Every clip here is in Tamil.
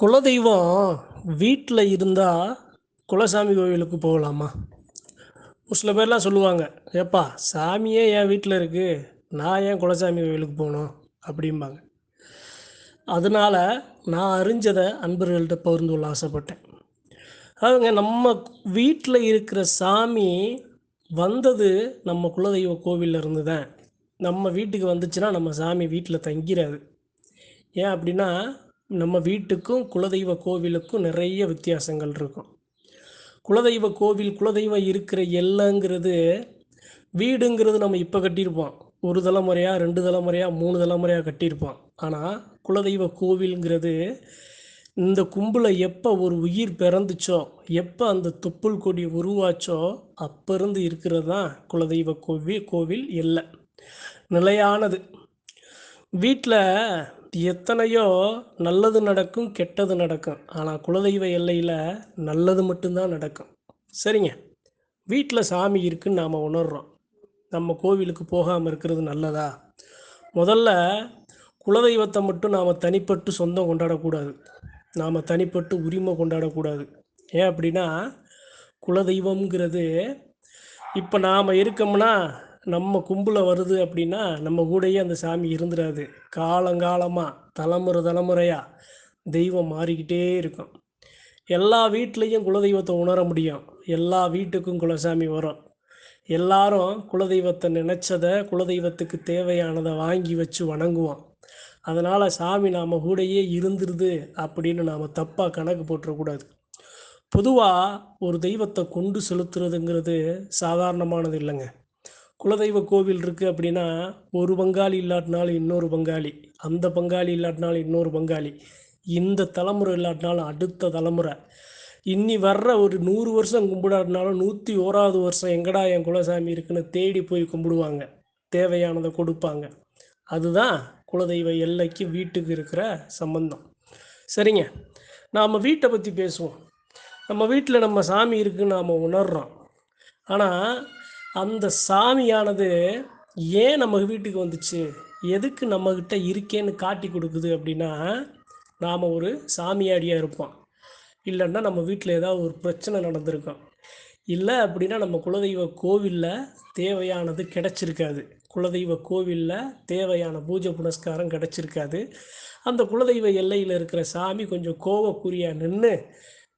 குலதெய்வம் வீட்டில் இருந்தால் குலசாமி கோவிலுக்கு போகலாமா? ஒரு சில பேர்லாம் சொல்லுவாங்க ஏப்பா சாமியே என் வீட்டில் இருக்குது நான் ஏன் குலசாமி கோவிலுக்கு போகணும்? அப்படிம்பாங்க. அதனால் நான் அறிஞ்சதை அன்பர்கள்ட்ட பகிர்ந்து கொள்ள ஆசைப்பட்டேன். அதுங்க நம்ம வீட்டில் இருக்கிற சாமி வந்தது நம்ம குலதெய்வ கோவிலில் இருந்து தான். நம்ம வீட்டுக்கு வந்துச்சுன்னா நம்ம சாமி வீட்டில் தங்கிறாது ஏன் அப்படின்னா நம்ம வீட்டுக்கும் குலதெய்வ கோவிலுக்கும் நிறைய வித்தியாசங்கள் இருக்கும். குலதெய்வ கோவில் குலதெய்வம் இருக்கிற எல்லைங்கிறது வீடுங்கிறது நம்ம இப்போ கட்டியிருப்போம். ஒரு தலைமுறையாக ரெண்டு தலைமுறையாக மூணு தலைமுறையாக கட்டியிருப்போம். ஆனால் குலதெய்வ கோவிலுங்கிறது இந்த கும்பில் எப்போ ஒரு உயிர் பிறந்துச்சோ எப்போ அந்த தொப்புள் கொடி உருவாச்சோ அப்போருந்து இருக்கிறது தான் குலதெய்வ கோவில் கோவில் இல்லை நிலையானது. வீட்டில் எத்தனையோ நல்லது நடக்கும் கெட்டது நடக்கும். ஆனால் குலதெய்வ எல்லையில் நல்லது மட்டும்தான் நடக்கும். சரிங்க. வீட்டில் சாமி இருக்குன்னு நாம் உணர்கிறோம் நம்ம கோவிலுக்கு போகாமல் இருக்கிறது நல்லதா? முதல்ல குலதெய்வத்தை மட்டும் நாம் தனிப்பட்டு சொந்தம் கொண்டாடக்கூடாது. நாம் தனிப்பட்டு உரிமை கொண்டாடக்கூடாது. ஏன் அப்படின்னா குலதெய்வம்ங்கிறது இப்போ நாம் இருக்கோம்னா நம்ம கும்பல வருது அப்படின்னா நம்ம கூடயே அந்த சாமி இருந்துடாது காலங்காலமாக தலைமுறை தலைமுறையாக தெய்வம் மாறிக்கிட்டே இருக்கும். எல்லா வீட்லேயும் குலதெய்வத்தை உணர முடியும். எல்லா வீட்டுக்கும் குலசாமி வரும். எல்லாரும் குலதெய்வத்தை நினச்சதை குலதெய்வத்துக்கு தேவையானதை வாங்கி வச்சு வணங்குவோம். அதனால் சாமி நாம் கூடயே இருந்துருது அப்படின்னு நாம் தப்பாக கணக்கு போட்டுறக்கூடாது. பொதுவாக ஒரு தெய்வத்தை கொண்டு செலுத்துறதுங்கிறது சாதாரணமானது இல்லைங்க. குலதெய்வ கோவில் இருக்குது அப்படின்னா ஒரு பங்காளி இல்லாட்டினாலும் இன்னொரு பங்காளி அந்த பங்காளி இல்லாட்டினாலும் இன்னொரு பங்காளி இந்த தலைமுறை இல்லாட்டினாலும் அடுத்த தலைமுறை. இன்னி வர்ற ஒரு நூறு வருஷம் கும்பிடாட்டினாலும் நூற்றி ஓராவது வருஷம் எங்கடா என் குலசாமி இருக்குன்னு தேடி போய் கும்பிடுவாங்க. தேவையானதை கொடுப்பாங்க. அதுதான் குலதெய்வ எல்லைக்கு வீட்டுக்கு இருக்கிற சம்பந்தம். சரிங்க. நாம் வீட்டை பற்றி பேசுவோம். நம்ம வீட்டில் நம்ம சாமி இருக்குன்னு நாம் உணர்றோம். ஆனால் அந்த சாமியானது ஏன் நம்ம வீட்டுக்கு வந்துச்சு? எதுக்கு நம்மக்கிட்ட இருக்கேன்னு காட்டி கொடுக்குது அப்படின்னா நாம் ஒரு சாமியாடியாக இருப்போம். இல்லைன்னா நம்ம வீட்டில் ஏதாவது ஒரு பிரச்சனை நடந்திருக்கும். இல்லை அப்படின்னா நம்ம குலதெய்வ கோவிலில் தேவையானது கிடச்சிருக்காது. குலதெய்வ கோவிலில் தேவையான பூஜை புனஸ்காரம் கிடச்சிருக்காது. அந்த குலதெய்வ எல்லையில் இருக்கிற சாமி கொஞ்சம் கோவக்குறியாக நின்று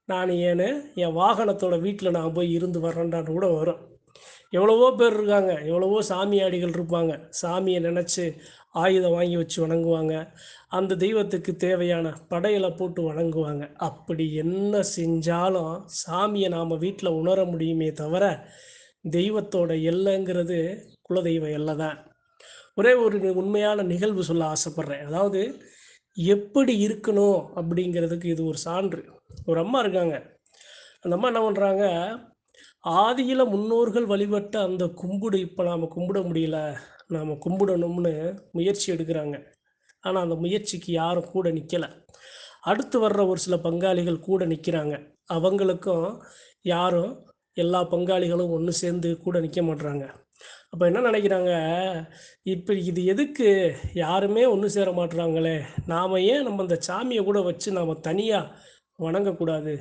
நான் ஏன்னு என் வாகனத்தோட வீட்டில் நான் போய் இருந்து வர்றேன்டான்னு கூட வரும். எவ்வளவோ பேர் இருக்காங்க எவ்வளவோ சாமியாடிகள் இருப்பாங்க சாமியை நினச்சி ஆயுதம் வாங்கி வச்சு வணங்குவாங்க. அந்த தெய்வத்துக்கு தேவையான படையலை போட்டு வணங்குவாங்க. அப்படி என்ன செஞ்சாலும் சாமியை நாம் வீட்டில் உணர முடியுமே தவிர தெய்வத்தோட எல்லைங்கிறது குலதெய்வ எல்லை தான். ஒரே ஒரு உண்மையான நிகழ்வு சொல்ல ஆசைப்பட்றேன். அதாவது எப்படி இருக்கணும் அப்படிங்கிறதுக்கு இது ஒரு சான்று. ஒரு அம்மா இருக்காங்க. அந்த அம்மா என்ன பண்ணுறாங்க ஆதியில் முன்னோர்கள் வழிபட்ட அந்த கும்பிடு இப்போ நாம் கும்பிட முடியல. நாம் கும்பிடணும்னு முயற்சி எடுக்கிறாங்க. ஆனால் அந்த முயற்சிக்கு யாரும் கூட நிற்கலை அடுத்து வர்ற ஒரு சில பங்காளிகள் கூட நிற்கிறாங்க அவங்களுக்கும் யாரும் எல்லா பங்காளிகளும் ஒன்று சேர்ந்து கூட நிற்க மாட்றாங்க. அப்போ என்ன நினைக்கிறாங்க? இப்போ இது எதுக்கு? யாருமே ஒன்று சேர மாட்டுறாங்களே நாம் ஏன் நம்ம அந்த சாமியை கூட வச்சு நாம் தனியாக வணங்கக்கூடாது.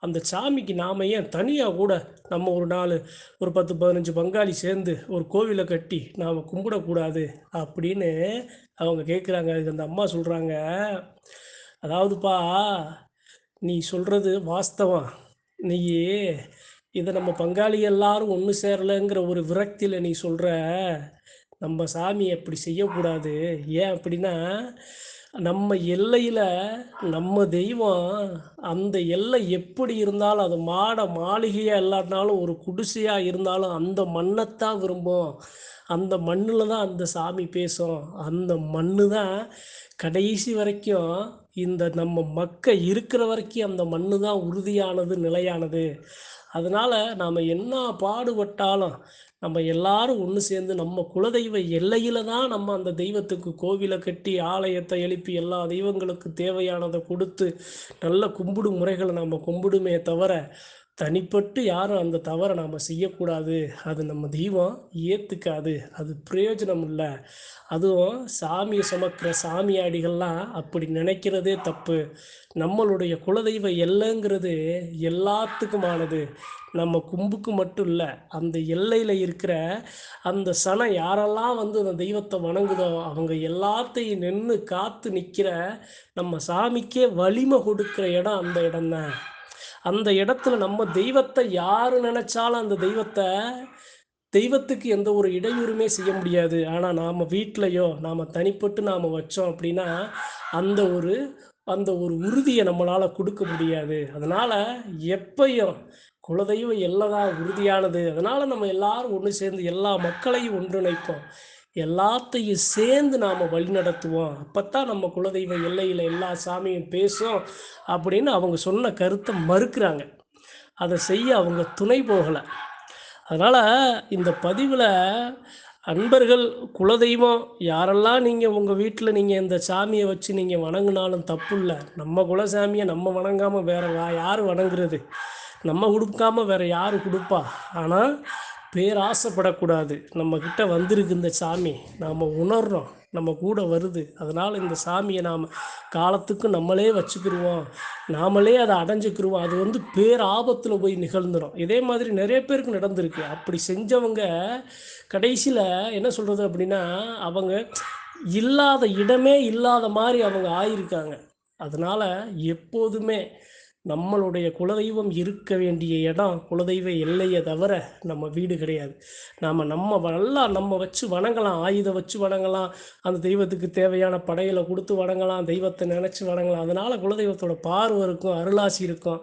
அந்த சாமிக்கு நாம் ஏன் தனியாக கூட நம்ம ஒரு நாள் ஒரு பத்து பதினஞ்சு பங்காளி சேர்ந்து ஒரு கோவிலை கட்டி நாம் கும்பிடக்கூடாது அப்படின்னு அவங்க கேட்குறாங்க. அதுக்கு அந்த அம்மா சொல்கிறாங்க அதாவதுப்பா நீ சொல்கிறது வாஸ்தவம். நீ இதை நம்ம பங்காளி எல்லாரும் ஒன்று சேரலைங்கிற ஒரு விரக்தியில் நீ சொல்கிற நம்ம சாமி அப்படி செய்யக்கூடாது. ஏன் அப்படின்னா நம்ம எல்லையில் நம்ம தெய்வம் அந்த எல்லை எப்படி இருந்தாலும் அது மாட மாளிகையாக இல்லாட்டினாலும் ஒரு குடிசையாக இருந்தாலும் அந்த மண்ணைத்தான் விரும்பும். அந்த மண்ணில் தான் அந்த சாமி பேசும். அந்த மண்ணு தான் கடைசி வரைக்கும் இந்த நம்ம மக்க இருக்கிற வரைக்கும் அந்த மண்ணு தான் உறுதியானது நிலையானது. அதனால் நாம் என்ன பாடுபட்டாலும் நம்ம எல்லாரும் ஒன்று சேர்ந்து நம்ம குலதெய்வ எல்லையில் தான் நம்ம அந்த தெய்வத்துக்கு கோவிலை கட்டி ஆலயத்தை எழுப்பி எல்லா தெய்வங்களுக்கு தேவையானதை கொடுத்து நல்ல கும்பிடும் முறைகளை நம்ம கும்பிடுமே தவிர தனிப்பட்டு யாரும் அந்த தவறை நாம் செய்யக்கூடாது. அது நம்ம தெய்வம் ஏற்றுக்காது அது பிரயோஜனம் இல்லை. அதுவும் சாமியை சுமக்கிற சாமியாடிகள்லாம் அப்படி நினைக்கிறதே தப்பு. நம்மளுடைய குலதெய்வ எல்லைங்கிறது எல்லாத்துக்குமானது. நம்ம கும்புக்கு மட்டும் இல்லை. அந்த எல்லையில் இருக்கிற அந்த சனம் யாரெல்லாம் வந்து அந்த தெய்வத்தை வணங்குதோ அவங்க எல்லாத்தையும் நின்று காத்து நிற்கிற நம்ம சாமிக்கே வலிமை கொடுக்குற இடம் அந்த இடம் தான் அந்த இடத்துல நம்ம தெய்வத்தை யார் நினச்சாலும் அந்த தெய்வத்தை தெய்வத்துக்கு எந்த ஒரு இடையூறுமே செய்ய முடியாது. ஆனால் நாம் வீட்லையோ நாம் தனிப்பட்டு நாம் வச்சோம் அப்படின்னா அந்த ஒரு அந்த ஒரு உறுதியை நம்மளால் கொடுக்க முடியாது. அதனால் எப்பையும் குலதெய்வம் எல்லதான் உறுதியானது. அதனால் நம்ம எல்லாரும் ஒன்று சேர்ந்து எல்லா மக்களையும் ஒன்றிணைப்போம். எல்லாத்தையும் சேர்ந்து நாம் வழிநடத்துவோம் அப்போ தான் நம்ம குலதெய்வ எல்லையில் எல்லா சாமியும் பேசும் அப்படின்னு அவங்க சொன்ன கருத்தை மறுக்கிறாங்க. அதை செய்ய அவங்க துணை போகலை. அதனால் இந்த பதிவில் அன்பர்கள் குலதெய்வம் யாரெல்லாம் நீங்கள் உங்கள் வீட்டில் நீங்கள் இந்த சாமியை வச்சு நீங்கள் வணங்கினாலும் தப்பு இல்லை. நம்ம குலசாமியை நம்ம வணங்காமல் வேற யார் வணங்குறது? நம்ம கொடுக்காமல் வேறு யார் கொடுப்பா? ஆனால் பேராசைப்படக்கூடாது நம்மக்கிட்ட வந்திருக்கு இந்த சாமி நாம் உணர்கிறோம் நம்ம கூட வருது. அதனால் இந்த சாமியை நாம் காலத்துக்கு நம்மளே வச்சுக்கிருவோம். நாமளே அதை அடைஞ்சிக்கிடுவோம் அது வந்து பேர் ஆபத்தில் போய் நிகழ்ந்துடும் இதே மாதிரி நிறைய பேருக்கு நடந்திருக்கு. அப்படி செஞ்சவங்க கடைசியில் என்ன சொல்கிறது அப்படின்னா அவங்க இல்லாத இடமே இல்லாத மாதிரி அவங்க ஆயிருக்காங்க. அதனால் எப்போதுமே நம்மளுடைய குலதெய்வம் இருக்க வேண்டிய இடம் குலதெய்வ எல்லையை தவிர நம்ம வீடு கிடையாது. நாம் நம்ம நல்லா நம்ம வச்சு வணங்கலாம். ஆயுதம் வச்சு வணங்கலாம். அந்த தெய்வத்துக்கு தேவையான படையில கொடுத்து வணங்கலாம். தெய்வத்தை நினச்சி வணங்கலாம். அதனால் குலதெய்வத்தோட பார்வை இருக்கும் அருளாசி இருக்கும்.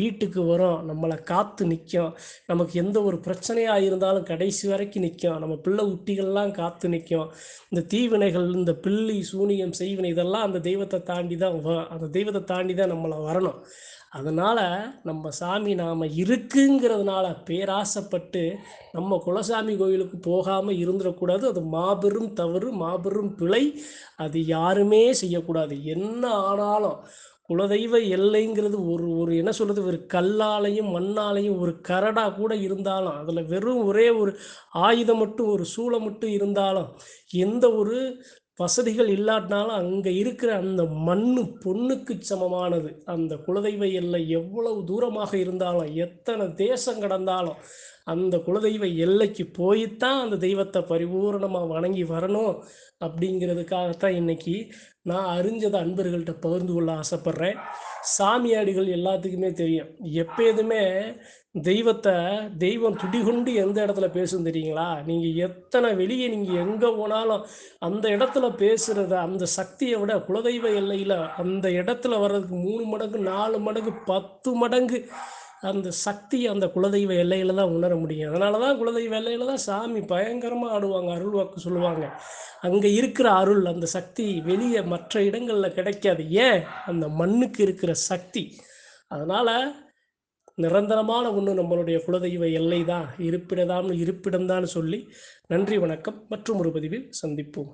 வீட்டுக்கு வரும். நம்மளை காத்து நிற்கும் நமக்கு எந்த ஒரு பிரச்சனையாக இருந்தாலும் கடைசி வரைக்கும் நிற்கும் நம்ம பிள்ளை குட்டிகள்லாம் காத்து நிற்கும் இந்த தீவினைகள் இந்த பில்லி சூனியம் செய்வினை இதெல்லாம் அந்த தெய்வத்தை தாண்டி தான் அந்த தெய்வத்தை தாண்டி தான் நம்மளை வரணும். அதனால் நம்ம சாமி நாம் இருக்குங்கிறதுனால பேராசைப்பட்டு நம்ம குலசாமி கோயிலுக்கு போகாமல் இருந்துடக்கூடாது. அது மாபெரும் தவறு மாபெரும் பிழை. அது யாருமே செய்யக்கூடாது. என்ன ஆனாலும் குலதெய்வ எல்லைங்கிறது ஒரு ஒரு என்ன சொல்கிறது ஒரு கல்லாலையும் மண்ணாலையும் ஒரு கரடா கூட இருந்தாலும் அதில் வெறும் ஒரே ஒரு ஆயுதம் மட்டும் ஒரு சூளை மட்டும் இருந்தாலும் எந்த ஒரு வசதிகள் இல்லாட்டினாலும் அங்கே இருக்கிற அந்த மண்ணு பொண்ணுக்கு சமமானது. அந்த குலதெய்வ எல்லை எவ்வளவு தூரமாக இருந்தாலும் எத்தனை தேசம் கடந்தாலும் அந்த குலதெய்வ எல்லைக்கு போய்த்தான் அந்த தெய்வத்தை பரிபூர்ணமாக வணங்கி வரணும் அப்படிங்கிறதுக்காகத்தான் இன்னைக்கு நான் அறிஞ்சதை அன்பர்கள்ட்ட பகிர்ந்து கொள்ள ஆசைப்பட்றேன். சாமியாடிகள் எல்லாத்துக்குமே தெரியும். எப்போதுமே தெய்வத்தை தெய்வம் துடிகொண்டு எந்த இடத்துல பேசும் தெரியுங்களா? நீங்கள் எத்தனை வெளியே நீங்கள் எங்கே போனாலும் அந்த இடத்துல பேசுகிறத அந்த சக்தியை விட குலதெய்வ எல்லையில் அந்த இடத்துல வர்றதுக்கு மூணு மடங்கு நாலு மடங்கு பத்து மடங்கு அந்த சக்தி அந்த குலதெய்வ எல்லையில் தான் உணர முடியும். அதனால தான் குலதெய்வ எல்லையில் தான் சாமி பயங்கரமாக ஆடுவாங்க அருள் வாக்கு சொல்லுவாங்க. அங்கே இருக்கிற அருள் அந்த சக்தி வெளியே மற்ற இடங்களில் கிடைக்காது. ஏன்? அந்த மண்ணுக்கு இருக்கிற சக்தி. அதனால் நிரந்தரமான ஒன்று நம்மளுடைய குலதெய்வ எல்லை தான் இருப்பிடம்தான் சொல்லி நன்றி வணக்கம். மற்றும் ஒரு பதிவில் சந்திப்போம்.